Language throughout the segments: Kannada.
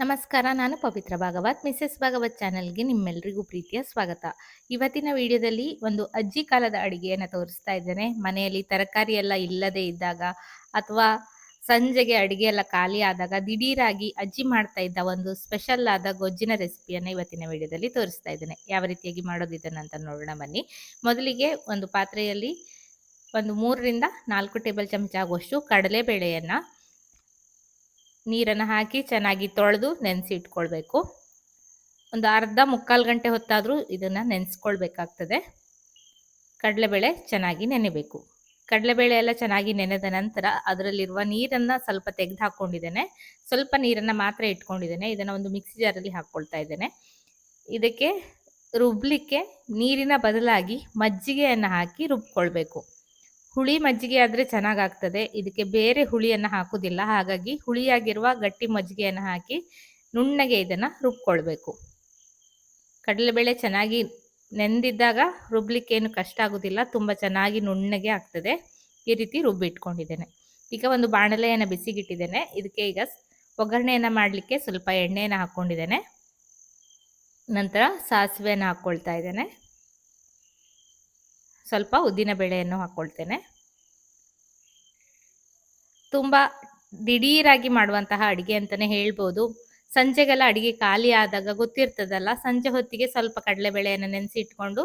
ನಮಸ್ಕಾರ, ನಾನು ಪವಿತ್ರ ಭಾಗವತ್. ಮಿಸ್ಸೆಸ್ ಭಾಗವತ್ ಚಾನಲ್ಗೆ ನಿಮ್ಮೆಲ್ಲರಿಗೂ ಪ್ರೀತಿಯ ಸ್ವಾಗತ. ಇವತ್ತಿನ ವಿಡಿಯೋದಲ್ಲಿ ಒಂದು ಅಜ್ಜಿ ಕಾಲದ ಅಡುಗೆಯನ್ನು ತೋರಿಸ್ತಾ ಇದ್ದೇನೆ. ಮನೆಯಲ್ಲಿ ತರಕಾರಿ ಎಲ್ಲ ಇಲ್ಲದೆ ಇದ್ದಾಗ ಅಥವಾ ಸಂಜೆಗೆ ಅಡುಗೆ ಎಲ್ಲ ಖಾಲಿ ಆದಾಗ ದಿಢೀರಾಗಿ ಅಜ್ಜಿ ಮಾಡ್ತಾ ಇದ್ದ ಒಂದು ಸ್ಪೆಷಲ್ ಆದ ಗೊಜ್ಜಿನ ರೆಸಿಪಿಯನ್ನು ಇವತ್ತಿನ ವಿಡಿಯೋದಲ್ಲಿ ತೋರಿಸ್ತಾ ಇದ್ದೇನೆ. ಯಾವ ರೀತಿಯಾಗಿ ಮಾಡೋದಿದ್ದಾನೆ ಅಂತ ನೋಡೋಣ ಬನ್ನಿ. ಮೊದಲಿಗೆ ಒಂದು ಪಾತ್ರೆಯಲ್ಲಿ ಒಂದು ಮೂರರಿಂದ ನಾಲ್ಕು ಟೇಬಲ್ ಚಮಚ ಆಗುವಷ್ಟು ಕಡಲೆಬೇಳೆಯನ್ನು ನೀರನ್ನು ಹಾಕಿ ಚೆನ್ನಾಗಿ ತೊಳೆದು ನೆನೆಸಿ ಇಟ್ಕೊಳ್ಬೇಕು ಒಂದು ಅರ್ಧ ಮುಕ್ಕಾಲು ಗಂಟೆ ಹೊತ್ತಾದರೂ ಇದನ್ನು ನೆನೆಸ್ಕೊಳ್ಬೇಕಾಗ್ತದೆ. ಕಡಲೆಬೇಳೆ ಚೆನ್ನಾಗಿ ನೆನೆಬೇಕು. ಕಡಲೆಬೇಳೆ ಎಲ್ಲ ಚೆನ್ನಾಗಿ ನೆನೆದ ನಂತರ ಅದರಲ್ಲಿರುವ ನೀರನ್ನು ಸ್ವಲ್ಪ ತೆಗೆದು ಹಾಕ್ಕೊಂಡಿದ್ದೇನೆ. ಸ್ವಲ್ಪ ನೀರನ್ನು ಮಾತ್ರ ಇಟ್ಕೊಂಡಿದ್ದೇನೆ. ಇದನ್ನು ಒಂದು ಮಿಕ್ಸಿ ಜಾರಲ್ಲಿ ಹಾಕ್ಕೊಳ್ತಾ ಇದ್ದೇನೆ. ಇದಕ್ಕೆ ರುಬ್ಬಲಿಕ್ಕೆ ನೀರಿನ ಬದಲಾಗಿ ಮಜ್ಜಿಗೆಯನ್ನು ಹಾಕಿ ರುಬ್ಕೊಳ್ಬೇಕು. ಹುಳಿ ಮಜ್ಜಿಗೆ ಆದರೆ ಚೆನ್ನಾಗಾಗ್ತದೆ. ಇದಕ್ಕೆ ಬೇರೆ ಹುಳಿಯನ್ನು ಹಾಕೋದಿಲ್ಲ. ಹಾಗಾಗಿ ಹುಳಿಯಾಗಿರುವ ಗಟ್ಟಿ ಮಜ್ಜಿಗೆಯನ್ನು ಹಾಕಿ ನುಣ್ಣಗೆ ಇದನ್ನು ರುಬ್ಕೊಳ್ಬೇಕು. ಕಡಲೆಬೇಳೆ ಚೆನ್ನಾಗಿ ನೆಂದಿದ್ದಾಗ ರುಬ್ಲಿಕ್ಕೇನು ಕಷ್ಟ ಆಗೋದಿಲ್ಲ. ತುಂಬ ಚೆನ್ನಾಗಿ ನುಣ್ಣಗೆ ಆಗ್ತದೆ. ಈ ರೀತಿ ರುಬ್ಬಿಟ್ಕೊಂಡಿದ್ದೇನೆ. ಈಗ ಒಂದು ಬಾಣಲೆಯನ್ನು ಬಿಸಿಗಿಟ್ಟಿದ್ದೇನೆ. ಇದಕ್ಕೆ ಈಗ ಒಗ್ಗರಣೆಯನ್ನು ಮಾಡಲಿಕ್ಕೆ ಸ್ವಲ್ಪ ಎಣ್ಣೆಯನ್ನು ಹಾಕ್ಕೊಂಡಿದ್ದೇನೆ. ನಂತರ ಸಾಸಿವೆಯನ್ನು ಹಾಕ್ಕೊಳ್ತಾ ಇದ್ದೇನೆ. ಸ್ವಲ್ಪ ಉದ್ದಿನ ಬೇಳೆಯನ್ನು ಹಾಕ್ಕೊಳ್ತೇನೆ. ತುಂಬ ದಿಢೀರಾಗಿ ಮಾಡುವಂತಹ ಅಡುಗೆ ಅಂತಲೇ ಹೇಳ್ಬೋದು. ಸಂಜೆಗೆಲ್ಲ ಅಡುಗೆ ಖಾಲಿ ಆದಾಗ ಗೊತ್ತಿರ್ತದಲ್ಲ, ಸಂಜೆ ಹೊತ್ತಿಗೆ ಸ್ವಲ್ಪ ಕಡಲೆಬೇಳೆಯನ್ನು ನೆನೆಸಿ ಇಟ್ಕೊಂಡು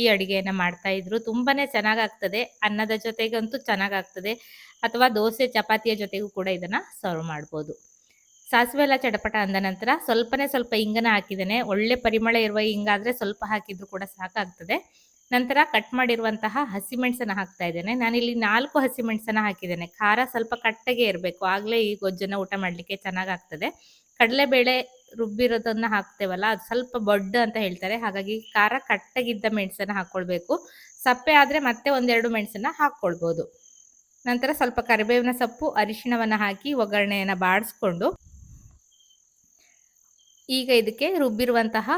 ಈ ಅಡುಗೆಯನ್ನು ಮಾಡ್ತಾ ಇದ್ರು. ತುಂಬಾನೇ ಚೆನ್ನಾಗಾಗ್ತದೆ. ಅನ್ನದ ಜೊತೆಗಂತೂ ಚೆನ್ನಾಗಾಗ್ತದೆ. ಅಥವಾ ದೋಸೆ, ಚಪಾತಿಯ ಜೊತೆಗೂ ಕೂಡ ಇದನ್ನು ಸರ್ವ್ ಮಾಡ್ಬೋದು. ಸಾಸಿವೆ ಎಲ್ಲ ಚಟಪಟ ಅಂದ ನಂತರ ಸ್ವಲ್ಪನೇ ಸ್ವಲ್ಪ ಇಂಗನ ಹಾಕಿದ್ದೇನೆ. ಒಳ್ಳೆ ಪರಿಮಳ ಇರುವ ಹಿಂಗಾದ್ರೆ ಸ್ವಲ್ಪ ಹಾಕಿದ್ರು ಕೂಡ ಸಾಕಾಗ್ತದೆ. ನಂತರ ಕಟ್ ಮಾಡಿರುವಂತಹ ಹಸಿಮೆಣಸನ್ನ ಹಾಕ್ತಾ ಇದ್ದೇನೆ. ನಾನಿಲ್ಲಿ ನಾಲ್ಕು ಹಸಿಮೆಣಸನ್ನ ಹಾಕಿದ್ದೇನೆ. ಖಾರ ಸ್ವಲ್ಪ ಕಟ್ಟಗೆ ಇರಬೇಕು. ಆಗಲೇ ಈ ಗೊಜ್ಜನ್ನು ಊಟ ಮಾಡಲಿಕ್ಕೆ ಚೆನ್ನಾಗಾಗ್ತದೆ. ಕಡಲೆಬೇಳೆ ರುಬ್ಬಿರೋದನ್ನ ಹಾಕ್ತೇವಲ್ಲ, ಅದು ಸ್ವಲ್ಪ ಬೊಡ್ಡ ಅಂತ ಹೇಳ್ತಾರೆ. ಹಾಗಾಗಿ ಖಾರ ಕಟ್ಟಗಿದ್ದ ಮೆಣಸನ್ನ ಹಾಕ್ಕೊಳ್ಬೇಕು ಸಪ್ಪೆ ಆದರೆ ಮತ್ತೆ ಒಂದೆರಡು ಮೆಣಸನ್ನ ಹಾಕ್ಕೊಳ್ಬೋದು ನಂತರ ಸ್ವಲ್ಪ ಕರಿಬೇವಿನ ಸೊಪ್ಪು, ಅರಿಶಿಣವನ್ನು ಹಾಕಿ ಒಗ್ಗರಣೆಯನ್ನು ಬಾಡಿಸ್ಕೊಂಡು ಈಗ ಇದಕ್ಕೆ ರುಬ್ಬಿರುವಂತಹ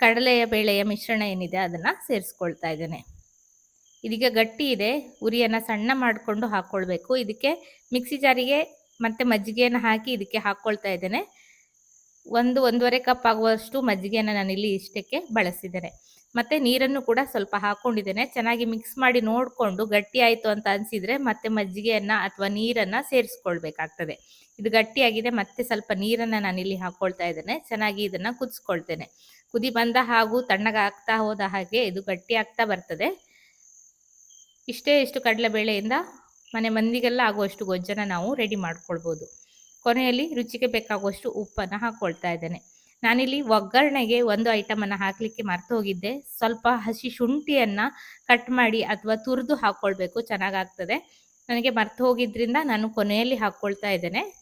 ಕಡಲೆಯ ಬೇಳೆಯ ಮಿಶ್ರಣ ಏನಿದೆ ಅದನ್ನು ಸೇರಿಸ್ಕೊಳ್ತಾ ಇದ್ದೇನೆ. ಇದೀಗ ಗಟ್ಟಿ ಇದೆ, ಉರಿಯನ್ನು ಸಣ್ಣ ಮಾಡಿಕೊಂಡು ಹಾಕ್ಕೊಳ್ಬೇಕು ಇದಕ್ಕೆ ಮಿಕ್ಸಿ ಜಾರಿಗೆ ಮತ್ತು ಮಜ್ಜಿಗೆಯನ್ನು ಹಾಕಿ ಇದಕ್ಕೆ ಹಾಕ್ಕೊಳ್ತಾ ಇದ್ದೇನೆ. ಒಂದು ಒಂದೂವರೆ ಕಪ್ ಆಗುವಷ್ಟು ಮಜ್ಜಿಗೆಯನ್ನು ನಾನಿಲ್ಲಿ ಇಷ್ಟಕ್ಕೆ ಬಳಸಿದ್ದೇನೆ. ಮತ್ತು ನೀರನ್ನು ಕೂಡ ಸ್ವಲ್ಪ ಹಾಕೊಂಡಿದ್ದೇನೆ. ಚೆನ್ನಾಗಿ ಮಿಕ್ಸ್ ಮಾಡಿ ನೋಡಿಕೊಂಡು ಗಟ್ಟಿ ಆಯಿತು ಅಂತ ಅನಿಸಿದರೆ ಮತ್ತೆ ಮಜ್ಜಿಗೆಯನ್ನು ಅಥವಾ ನೀರನ್ನು ಸೇರಿಸ್ಕೊಳ್ಬೇಕಾಗ್ತದೆ. ಇದು ಗಟ್ಟಿಯಾಗಿದೆ, ಮತ್ತೆ ಸ್ವಲ್ಪ ನೀರನ್ನು ನಾನಿಲ್ಲಿ ಹಾಕೊಳ್ತಾ ಇದ್ದೇನೆ. ಚೆನ್ನಾಗಿ ಇದನ್ನು ಕುದಿಸ್ಕೊಳ್ತೇನೆ. ಕುದಿ ಬಂದ ಹಾಗೂ ತಣ್ಣಗಾಗ್ತಾ ಹೋದ ಹಾಗೆ ಇದು ಗಟ್ಟಿ ಆಗ್ತಾ ಬರ್ತದೆ. ಇಷ್ಟೇ ಇಷ್ಟು ಕಡಲೆಬೇಳೆಯಿಂದ ಮನೆ ಮಂದಿಗೆಲ್ಲ ಆಗುವಷ್ಟು ಗೊಜ್ಜನ ನಾವು ರೆಡಿ ಮಾಡ್ಕೊಳ್ಬೋದು. ಕೊನೆಯಲ್ಲಿ ರುಚಿಗೆ ಬೇಕಾಗುವಷ್ಟು ಉಪ್ಪನ್ನು ಹಾಕ್ಕೊಳ್ತಾ ಇದ್ದೇನೆ. ನಾನಿಲ್ಲಿ ಒಗ್ಗರಣೆಗೆ ಒಂದು ಐಟಮನ್ನು ಹಾಕಲಿಕ್ಕೆ ಮರ್ತು ಹೋಗಿದ್ದೆ. ಸ್ವಲ್ಪ ಹಸಿ ಶುಂಠಿಯನ್ನು ಕಟ್ ಮಾಡಿ ಅಥವಾ ತುರಿದು ಹಾಕ್ಕೊಳ್ಬೇಕು ಚೆನ್ನಾಗಾಗ್ತದೆ. ನನಗೆ ಮರ್ತು ಹೋಗಿದ್ರಿಂದ ನಾನು ಕೊನೆಯಲ್ಲಿ ಹಾಕ್ಕೊಳ್ತಾ ಇದ್ದೇನೆ.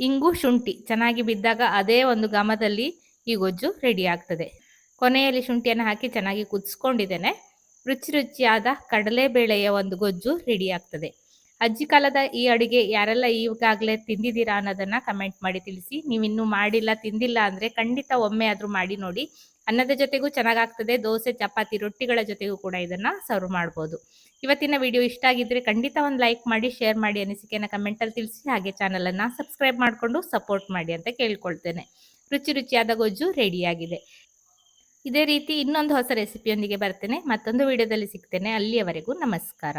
ಇಂಗು ಶುಂಠಿ ಚೆನ್ನಾಗಿ ಬಿದ್ದಾಗ ಅದೇ ಒಂದು ಘಮದಲ್ಲಿ ಈ ಗೊಜ್ಜು ರೆಡಿ ಆಗ್ತದೆ. ಕೊನೆಯಲ್ಲಿ ಶುಂಠಿಯನ್ನು ಹಾಕಿ ಚೆನ್ನಾಗಿ ಕುದಿಸ್ಕೊಂಡಿದ್ದೇನೆ. ರುಚಿ ರುಚಿಯಾದ ಕಡಲೆಬೇಳೆಯ ಒಂದು ಗೊಜ್ಜು ರೆಡಿ ಆಗ್ತದೆ. ಅಜ್ಜಿ ಕಾಲದ ಈ ಅಡುಗೆ ಯಾರೆಲ್ಲ ಈಗಾಗಲೇ ತಿಂದಿದ್ದೀರಾ ಅನ್ನೋದನ್ನ ಕಮೆಂಟ್ ಮಾಡಿ ತಿಳಿಸಿ. ನೀವಿನ್ನೂ ಮಾಡಿಲ್ಲ, ತಿಂದಿಲ್ಲ ಅಂದರೆ ಖಂಡಿತ ಒಮ್ಮೆ ಆದರೂ ಮಾಡಿ ನೋಡಿ. ಅನ್ನದ ಜೊತೆಗೂ ಚೆನ್ನಾಗಾಗ್ತದೆ. ದೋಸೆ, ಚಪಾತಿ, ರೊಟ್ಟಿಗಳ ಜೊತೆಗೂ ಕೂಡ ಇದನ್ನು ಸರ್ವ್ ಮಾಡ್ಬೋದು. ಇವತ್ತಿನ ವಿಡಿಯೋ ಇಷ್ಟ ಆಗಿದ್ರೆ ಖಂಡಿತ ಒಂದು ಲೈಕ್ ಮಾಡಿ ಶೇರ್ ಮಾಡಿ ಅನಿಸಿಕೆಯನ್ನು ಕಮೆಂಟಲ್ಲಿ ತಿಳಿಸಿ. ಹಾಗೆ ಚಾನಲನ್ನು ಸಬ್ಸ್ಕ್ರೈಬ್ ಮಾಡಿಕೊಂಡು ಸಪೋರ್ಟ್ ಮಾಡಿ ಅಂತ ಕೇಳ್ಕೊಳ್ತೇನೆ. ರುಚಿ ರುಚಿಯಾದ ಗೊಜ್ಜು ರೆಡಿಯಾಗಿದೆ ಇದೇ ರೀತಿ ಇನ್ನೊಂದು ಹೊಸ ರೆಸಿಪಿಯೊಂದಿಗೆ ಬರ್ತೇನೆ. ಮತ್ತೊಂದು ವಿಡಿಯೋದಲ್ಲಿ ಸಿಗ್ತೇನೆ. ಅಲ್ಲಿಯವರೆಗೂ ನಮಸ್ಕಾರ.